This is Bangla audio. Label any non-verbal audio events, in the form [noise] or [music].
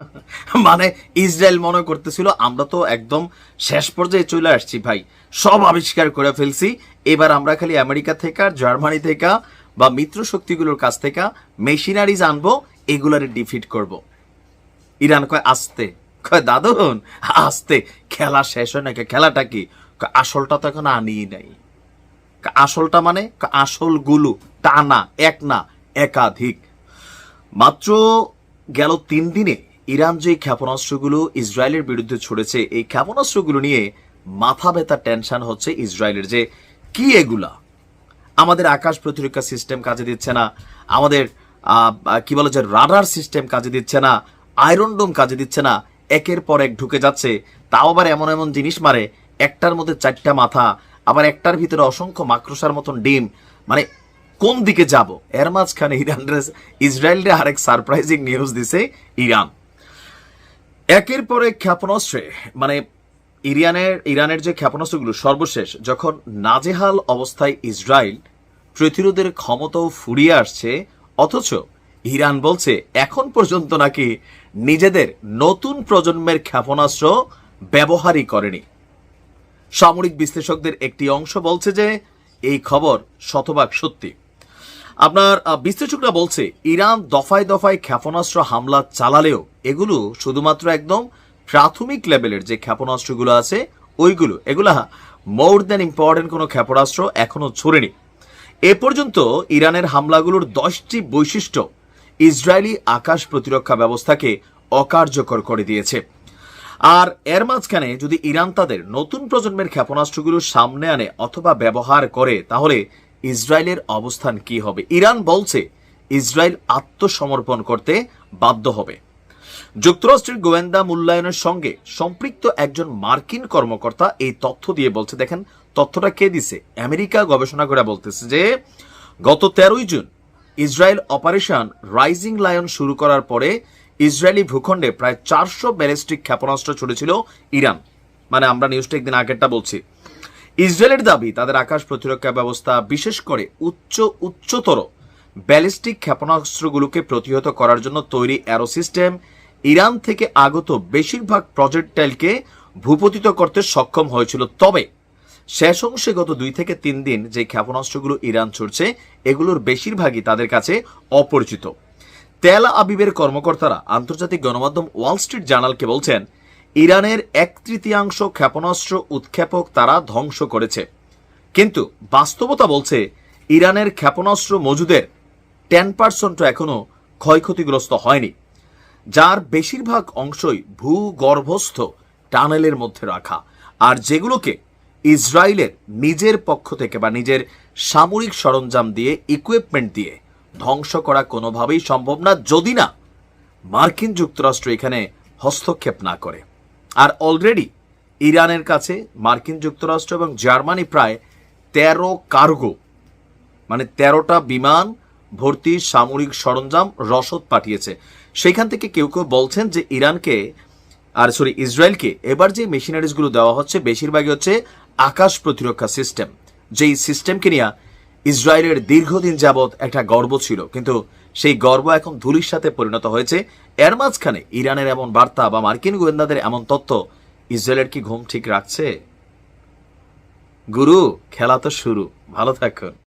[laughs] মানে ইসরায়েল মনে করতেছিল, আমরা তো একদম শেষ পর্যায়ে চলে আসছি ভাই। সব আবিষ্কার করে ফেলছি। এবার আমরা খালি আমেরিকা থেকে জার্মানি থেকে বা মিত্র শক্তিগুলোর কাছ থেকে মেশিনারিজ আনব, এগুলারে ডিফিট করব। ইরান কয়, আসতে। কয়, দাদুন, আসতে। খেলা শেষ হয় নাকি? খেলাটা কি? আসলটা তো এখন আনিই নাই। আসলটা মানে? আসলগুলো টানা, এক না, একাধিক। মাত্র গেল তিন দিনে ইরান যে ক্ষেপণাস্ত্রগুলো ইসরায়েলের বিরুদ্ধে ছড়েছে, এই ক্ষেপণাস্ত্রগুলো নিয়ে মাথা ব্যথা টেনশন হচ্ছে ইসরায়েলের যে কি এগুলা? আমাদের আকাশ প্রতিরক্ষা সিস্টেম কাজে দিচ্ছে না, আমাদের কি বলে যে রাডার সিস্টেম কাজে দিচ্ছে না, আয়রন ডোম কাজে দিচ্ছে না, একের পর এক ঢুকে যাচ্ছে, তাও আবার এমন এমন জিনিস মারে, একটার মধ্যে চারটা মাথা, আবার একটার ভিতরে অসংখ্য মাকড়সার মতন ডিম মানে কোন দিকে যাব? এর মাঝখানে ইরান ইসরায়েলরে আরেক সারপ্রাইজিং নিউজ দিছে ইরান। একের পর এক ক্ষেপণাস্ত্রে মানে ইরানের ইরানের যে ক্ষেপণাস্ত্রগুলো সর্বশেষ, যখন নাজেহাল অবস্থায় ইসরায়েল প্রতিরোধের ক্ষমতাও ফুরিয়ে আসছে, অথচ ইরান বলছে এখন পর্যন্ত নাকি নিজেদের নতুন প্রজন্মের ক্ষেপণাস্ত্র ব্যবহারই করেনি। সামরিক বিশ্লেষকদের একটি অংশ বলছে যে, এই খবর শতভাগ সত্যি। আপনার বিশ্লেষকরা বলছে, ইরান দফায় দফায় ক্ষেপণাস্ত্র হামলা চালালেও এগুলো শুধুমাত্র একদম প্রাথমিক লেভেলের যে ক্ষেপণাস্ত্রগুলো আছে, ওইগুলো। এগুলা মোর দেন ইম্পর্টেন্ট কোনো ক্ষেপণাস্ত্র এখনও ছড়েনি। এ পর্যন্ত ইরানের হামলাগুলোর দশটি বৈশিষ্ট্য ইসরায়েলি আকাশ প্রতিরক্ষা ব্যবস্থাকে অকার্যকর করে দিয়েছে। আর এর মাঝখানে যদি ইরান তাদের নতুন প্রজন্মের ক্ষেপণাস্ত্রগুলো সামনে আনে অথবা ব্যবহার করে, তাহলে ইসরায়েলের অবস্থান কি হবে? ইরান বলছে, ইসরায়েল আত্মসমর্পণ করতে বাধ্য হবে। যুক্তরাষ্ট্রের গোয়েন্দা মূল্যায়নের সঙ্গে সম্পৃক্ত একজন মার্কিন কর্মকর্তা এই তথ্য দিয়ে বলছে, দেখেন, তথ্যটা কে দিছে? আমেরিকা গবেষণা করে বলতেছে যে, গত তেরোই June Israel operation rising lion শুরু করার পরে ইসরায়েলি ভূখণ্ডে প্রায় চারশো ব্যালিস্টিক ক্ষেপণাস্ত্র ছড়েছিল ইরান। মানে আমরা নিউজটা একদিন আগেরটা বলছি। ইসরায়েলের দাবি, তাদের আকাশ প্রতিরক্ষা ব্যবস্থা বিশেষ করে উচ্চ, উচ্চতর ব্যালিস্টিক ক্ষেপণাস্ত্রগুলোকে প্রতিহত করার জন্য তৈরি অ্যারো সিস্টেম ইরান থেকে আগত বেশিরভাগ প্রজেক্টাইলকে ভূপতিত করতে সক্ষম হয়েছিল। তবে শেষ অংশে গত দুই থেকে তিন দিন যে ক্ষেপণাস্ত্রগুলো ইরান ছুটছে এগুলোর বেশিরভাগই তাদের কাছে অপরিচিত। তেল আবিবের কর্মকর্তারা আন্তর্জাতিক গণমাধ্যম ওয়াল স্ট্রিট জার্নালকে বলছেন, ইরানের এক তৃতীয়াংশ ক্ষেপণাস্ত্র উৎক্ষেপক তারা ধ্বংস করেছে। কিন্তু বাস্তবতা বলছে, ইরানের ক্ষেপণাস্ত্র মজুদের টেন পার্সেন্ট এখনও ক্ষয়ক্ষতিগ্রস্ত হয়নি। যার বেশিরভাগ অংশই ভূগর্ভস্থ টানেলের মধ্যে রাখা। আর যেগুলোকে ইসরায়েলের নিজের পক্ষ থেকে বা নিজের সামরিক সরঞ্জাম দিয়ে ইকুইপমেন্ট দিয়ে ধ্বংস করা কোনোভাবেই সম্ভব না, যদি না মার্কিন যুক্তরাষ্ট্র এখানে হস্তক্ষেপ না করে। আর অলরেডি ইরানের কাছে মার্কিন যুক্তরাষ্ট্র এবং জার্মানি প্রায় তেরো কার্গো মানে তেরোটা বিমান ভর্তি সামরিক সরঞ্জাম রসদ পাঠিয়েছে। সেখান থেকে কেউ কেউ বলছেন যে ইরানকে আর সরি, ইসরায়েলকে এবার যে মেশিনারিজগুলো দেওয়া হচ্ছে, বেশিরভাগই হচ্ছে আকাশ প্রতিরক্ষা সিস্টেম। যেই সিস্টেমকে নিয়ে ইসরায়েলের দীর্ঘদিন যাবৎ একটা গর্ব ছিল। কিন্তু সেই গর্ব এখন ধুলির সাথে পরিণত হয়েছে। এর মাঝখানে ইরানের এমন বার্তা বা মার্কিন গোয়েন্দাদের এমন তথ্য ইসরায়েলের কি ঘুম ঠিক রাখছে? গুরু, খেলা তো শুরু। ভালো থাকুন।